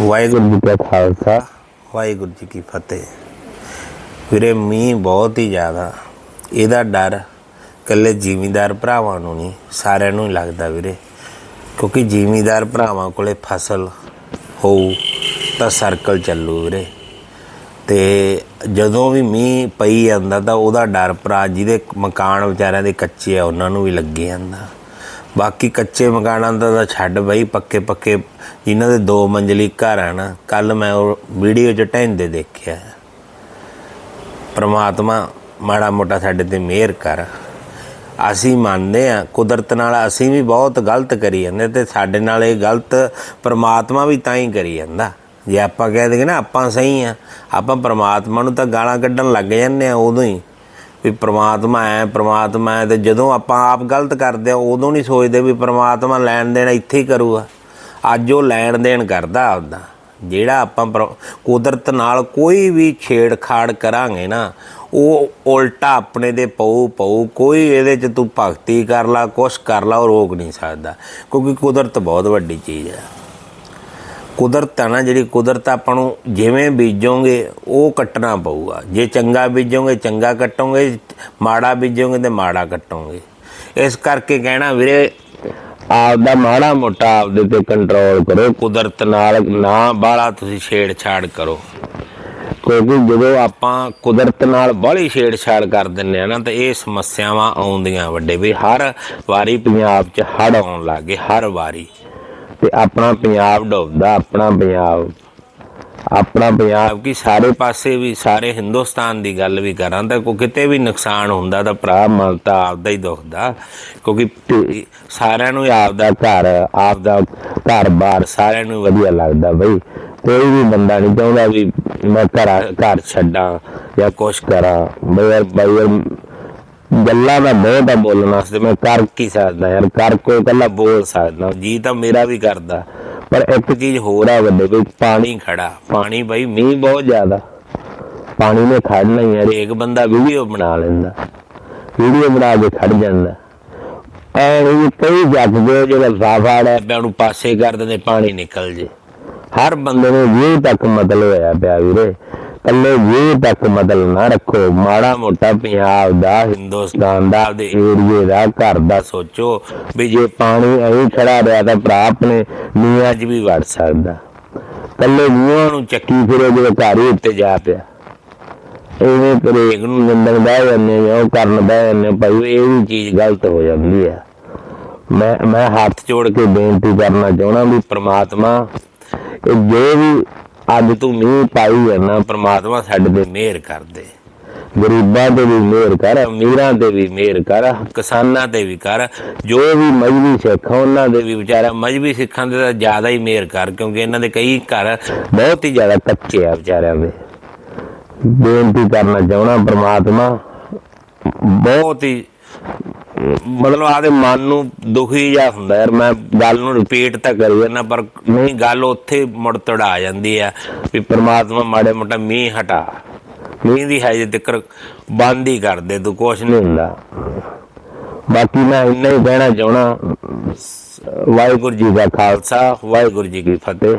ਵਾਹਿਗੁਰੂ ਜੀ ਕਾ ਖਾਲਸਾ। ਵਾਹਿਗੁਰੂ ਜੀ ਕੀ ਫਤਿਹ। ਵੀਰੇ, ਮੀਂਹ ਬਹੁਤ ਹੀ ਜ਼ਿਆਦਾ। ਇਹਦਾ ਡਰ ਇਕੱਲੇ ਜ਼ਿਮੀਂਦਾਰ ਭਰਾਵਾਂ ਨੂੰ ਨਹੀਂ, ਸਾਰਿਆਂ ਨੂੰ ਹੀ ਲੱਗਦਾ ਵੀਰੇ। ਕਿਉਂਕਿ ਜ਼ਿਮੀਂਦਾਰ ਭਰਾਵਾਂ ਕੋਲੇ ਫਸਲ ਹੋਊ ਤਾਂ ਸਰਕਲ ਚੱਲੂ ਵੀਰੇ। ਤੇ ਜਦੋਂ ਵੀ ਮੀਂਹ ਪਈ ਜਾਂਦਾ ਤਾਂ ਉਹਦਾ ਡਰ ਭਰਾ ਜਿਹਦੇ ਮਕਾਨ ਵਿਚਾਰਿਆਂ ਦੇ ਕੱਚੇ ਆ, ਉਹਨਾਂ ਨੂੰ ਵੀ ਲੱਗੇ ਜਾਂਦਾ। ਬਾਕੀ ਕੱਚੇ ਮਕਾਨਾਂ ਦਾ ਤਾਂ ਛੱਡ ਬਈ, ਪੱਕੇ ਪੱਕੇ ਜਿਨ੍ਹਾਂ ਦੇ ਦੋ ਮੰਜ਼ਲੀ ਘਰ ਆ ਨਾ ਕੱਲ ਮੈਂ ਉਹ ਵੀਡੀਓ 'ਚ ਢਹਿੰਦੇ ਦੇਖਿਆ। ਪ੍ਰਮਾਤਮਾ ਮਾੜਾ ਮੋਟਾ ਸਾਡੇ ਤੇ ਮਿਹਰ ਕਰ। ਅਸੀਂ ਮੰਨਦੇ ਆ ਕੁਦਰਤ ਨਾਲ ਅਸੀਂ ਵੀ ਬਹੁਤ ਗਲਤ ਕਰੀ ਜਾਂਦੇ ਤੇ ਸਾਡੇ ਨਾਲ ਇਹ ਗਲਤ ਪ੍ਰਮਾਤਮਾ ਵੀ ਤਾਂ ਹੀ ਕਰੀ ਜਾਂਦਾ। ਜੇ ਆਪਾਂ ਕਹਿ ਦਈਏ ਨਾ, ਆਪਾਂ ਸਹੀ ਆ ਆਪਾਂ ਪ੍ਰਮਾਤਮਾ ਨੂੰ ਤਾਂ ਗਾਲਾਂ ਕੱਢਣ ਲੱਗ ਜਾਂਦੇ ਆ ਉਦੋਂ ਹੀ। ਵੀ ਪ੍ਰਮਾਤਮਾ ਹੈ ਪ੍ਰਮਾਤਮਾ ਹੈ ਤੇ ਜਦੋਂ ਆਪਾਂ ਆਪ ਗਲਤ ਕਰਦੇ ਆ ਉਦੋਂ ਨਹੀਂ ਸੋਚਦੇ ਵੀ ਪ੍ਰਮਾਤਮਾ ਲੈਣ ਦੇਣ ਇੱਥੇ ਹੀ ਕਰੂਗਾ। ਅੱਜ ਉਹ ਲੈਣ ਦੇਣ ਕਰਦਾ ਆਪਦਾ। ਜਿਹੜਾ ਆਪਾਂ ਪਰ- ਕੁਦਰਤ ਨਾਲ ਕੋਈ ਵੀ ਛੇੜਖਾੜ ਕਰਾਂਗੇ ਨਾ, ਉਹ ਉਲਟਾ ਆਪਣੇ ਦੇ ਪਊ ਪਊ, ਕੋਈ ਇਹਦੇ 'ਚ ਤੂੰ ਭਗਤੀ ਕਰ ਲਾ, ਕੁਛ ਕਰ ਲਾ, ਉਹ ਰੋਕ ਨਹੀਂ ਸਕਦਾ। ਕਿਉਂਕਿ ਕੁਦਰਤ ਬਹੁਤ ਵੱਡੀ ਚੀਜ਼ ਹੈ। ਕੁਦਰਤ ਆ ਨਾ, ਜਿਹੜੀ ਕੁਦਰਤ ਆਪਾਂ ਨੂੰ ਜਿਵੇਂ ਬੀਜੋਗੇ, ਉਹ ਕੱਟਣਾ ਪਊਗਾ। ਜੇ ਚੰਗਾ ਬੀਜੋਗੇ, ਚੰਗਾ ਕੱਟੋਗੇ, ਮਾੜਾ ਬੀਜੋਗੇ ਤੇ ਮਾੜਾ ਕੱਟੋਗੇ। ਇਸ ਕਰਕੇ ਕਹਿਣਾ ਵੀਰੇ, ਆਪਦਾ ਮਾੜਾ ਮੋਟਾ ਆਪਦੇ ਤੇ ਕੰਟਰੋਲ ਕਰੋ, ਕੁਦਰਤ ਨਾਲ ਨਾ ਬਾਹਲਾ ਤੁਸੀਂ ਛੇੜਛਾੜ ਕਰੋ। ਕਿਉਂਕਿ ਜਦੋਂ ਆਪਾਂ ਕੁਦਰਤ ਨਾਲ ਬਾਹਲੀ ਛੇੜਛਾੜ ਕਰ ਦਿੰਨੇ ਆ ਨਾ, ਤਾਂ ਇਹ ਸਮੱਸਿਆਵਾਂ ਆਉਂਦੀਆਂ ਵੱਡੇ ਵੀ, ਹਰ ਵਾਰੀ ਪੰਜਾਬ 'ਚ ਹੜ੍ਹ ਆਉਣ ਲੱਗੇ ਹਰ ਵਾਰੀ। ਤੇ ਆਪਣਾ ਪੰਜਾਬ ਡੁੱਬਦਾ, ਆਪਣਾ ਪੰਜਾਬ। ਆਪਣਾ ਪੰਜਾਬ ਕੀ ਸਾਰੇ ਪਾਸੇ ਵੀ, ਸਾਰੇ ਹਿੰਦੁਸਤਾਨ ਦੀ ਗੱਲ ਵੀ ਕਰਾਂ ਤਾਂ ਕੋ ਕਿਤੇ ਵੀ ਨੁਕਸਾਨ ਹੁੰਦਾ ਤਾਂ ਭਰਾ ਮਨ ਤਾਂ ਆਪਦਾ ਹੀ ਦੁਖਦਾ। ਕਿਉਂਕਿ ਸਾਰਿਆਂ ਨੂੰ ਆਪਦਾ ਘਰ, ਆਪਦਾ ਘਰ-ਬਾਰ ਸਾਰਿਆਂ ਨੂੰ ਵਧੀਆ ਲੱਗਦਾ ਬਈ। ਕੋਈ ਵੀ ਬੰਦਾ ਨਹੀਂ ਚਾਹੁੰਦਾ ਵੀ ਮੈਂ ਘਰ ਘਰ ਛੱਡਾਂ ਜਾਂ ਕੁਛ ਕਰਾਂ। ਬਈ ਯਾਰ, ਬਈ ਗੱਲਾਂ ਦਾ ਬਹੁਤ ਆ ਬੋਲਣ ਵਾਸਤੇ ਮੈਂ ਕਰ ਕੀ ਸਕਦਾ ਯਾਰ, ਕਰ ਕੋਈ ਇਕੱਲਾ ਬੋਲ ਸਕਦਾ, ਜੀ ਤਾਂ ਮੇਰਾ ਵੀ ਕਰਦਾ। ਪਰ ਇੱਕ ਚੀਜ਼ ਹੋਰ ਆ ਵੱਡੇ ਕੋਈ ਪਾਣੀ ਖੜਾ, ਪਾਣੀ ਬਈ ਮੀਂਹ ਬਹੁਤ ਜ਼ਿਆਦਾ। ਪਾਣੀ ਨੇ ਖੜਨਾ ਹੀ ਯਾਰ ਇੱਕ ਬੰਦਾ ਵੀਡੀਓ ਬਣਾ ਲੈਂਦਾ ਵੀਡੀਓ ਬਣਾ ਕੇ ਖੜ ਜਾਂਦਾ। ਐ ਕਈ ਜੱਗ ਜਿਹੜਾ ਸਾਫਾੜ ਹੈ ਪਿਆ ਨੂੰ ਪਾਸੇ ਕਰ ਦਿੰਦੇ, ਪਾਣੀ ਨਿਕਲ ਜੇ। ਹਰ ਬੰਦੇ ਨੂੰ ਵੀਹ ਤੱਕ ਮਤਲਬ ਹੋਇਆ ਪਿਆ ਵੀਰੇ ਕੱਲੇ ਵੀਹ ਤੱਕ ਮਤਲਬ ਨਾ ਰੱਖੋ। ਮਾੜਾ ਮੋਟਾ ਪੰਜਾਬ ਦਾ, ਹਿੰਦੁਸਤਾਨ ਦਾ, ਆਪਦੇ ਏਰੀਏ ਦਾ, ਘਰ ਦਾ ਸੋਚੋ ਵੀ ਜੇ ਪਾਣੀ ਐਂ ਖੜਾ ਰਿਹਾ ਤਾਂ ਭਰਾ ਆਪਣੇ ਨੀਆਂ 'ਚ ਵੀ ਵੜ ਸਕਦਾ। ਕੱਲੇ ਨੀਆਂ ਨੂੰ ਚੱਕੀ ਫਿਰੇ ਜਿਹੜੇ ਘਰ ਹੀ ਉੱਤੇ ਜਾ ਪਿਆ। ਐਵੇਂ ਕਰੇਕ ਨੂੰ ਨਿੰਦਣ ਬਹਿ ਜਾਂਦੇ ਆ ਉਹ ਕਰਨ ਬਹਿ ਜਾਂਦੇ ਭਾਈ ਇਹ ਵੀ ਚੀਜ਼ ਗਲਤ ਹੋ ਜਾਂਦੀ ਆ। ਮੈਂ ਮੈਂ ਹੱਥ ਜੋੜ ਕੇ ਬੇਨਤੀ ਕਰਨਾ ਚਾਹਣਾ ਵੀ ਪ੍ਰਮਾਤਮਾ ਇਹ ਜੋ ਵੀ ਅੱਜ ਤੂੰ ਮੀਂਹ ਪਾਈ ਹੈ ਪ੍ਰਮਾਤਮਾ ਸਾਡੇ ਤੇ ਮਿਹਰ ਕਰ ਦੇ ਗਰੀਬਾਂ ਤੇ ਵੀ ਮਿਹਰ ਕਰ, ਅਮੀਰਾਂ ਤੇ ਵੀ ਮਿਹਰ ਕਰ, ਕਿਸਾਨਾਂ ਤੇ ਵੀ ਕਰ। ਜੋ ਵੀ ਮਜਬੀ ਸਿੱਖ ਉਹਨਾਂ ਦੇ ਵੀ ਵਿਚਾਰਾ ਮਜਬੀ ਸਿੱਖਾਂ ਦੇ ਤਾਂ ਜ਼ਿਆਦਾ ਹੀ ਮਿਹਰ ਕਰ, ਕਿਉਂਕਿ ਇਹਨਾਂ ਦੇ ਕਈ ਘਰ ਬਹੁਤ ਹੀ ਜ਼ਿਆਦਾ ਕੱਚੇ ਆ ਵਿਚਾਰਿਆਂ ਦੇ। ਬੇਨਤੀ ਕਰਨਾ ਚਾਹਣਾ ਪ੍ਰਮਾਤਮਾ, ਬਹੁਤ ਹੀ ਮਤਲਬ ਆਦੇ ਮਨ ਨੂੰ ਦੁਖੀ ਜਾ ਹੁੰਦਾ ਯਾਰ, ਮੈਂ ਗੱਲ ਨੂੰ ਰਿਪੀਟ ਤਾਂ ਕਰੀ ਜਾਂਦਾ, ਪਰ ਨਹੀਂ, ਗੱਲ ਉੱਥੇ ਮੁੜ ਤੜਾ ਜਾਂਦੀ ਆ ਵੀ ਪ੍ਰਮਾਤਮਾ ਮਾੜੇ ਮੋਟਾ ਮੀਂਹ ਹਟਾ। ਮੀਂਹ ਦੀ ਹਜੇ ਤੱਕ ਬੰਦ ਹੀ ਕਰ ਦੇ, ਤੂੰ ਕੁਛ ਨਹੀਂ ਹੁੰਦਾ। ਬਾਕੀ ਮੈਂ ਇੰਨਾ ਹੀ ਕਹਿਣਾ ਚਾਹਣਾ ਵਾਹਿਗੁਰੂ ਜੀ ਦਾ ਖਾਲਸਾ, ਵਾਹਿਗੁਰੂ ਜੀ ਕੀ ਫਤਿਹ।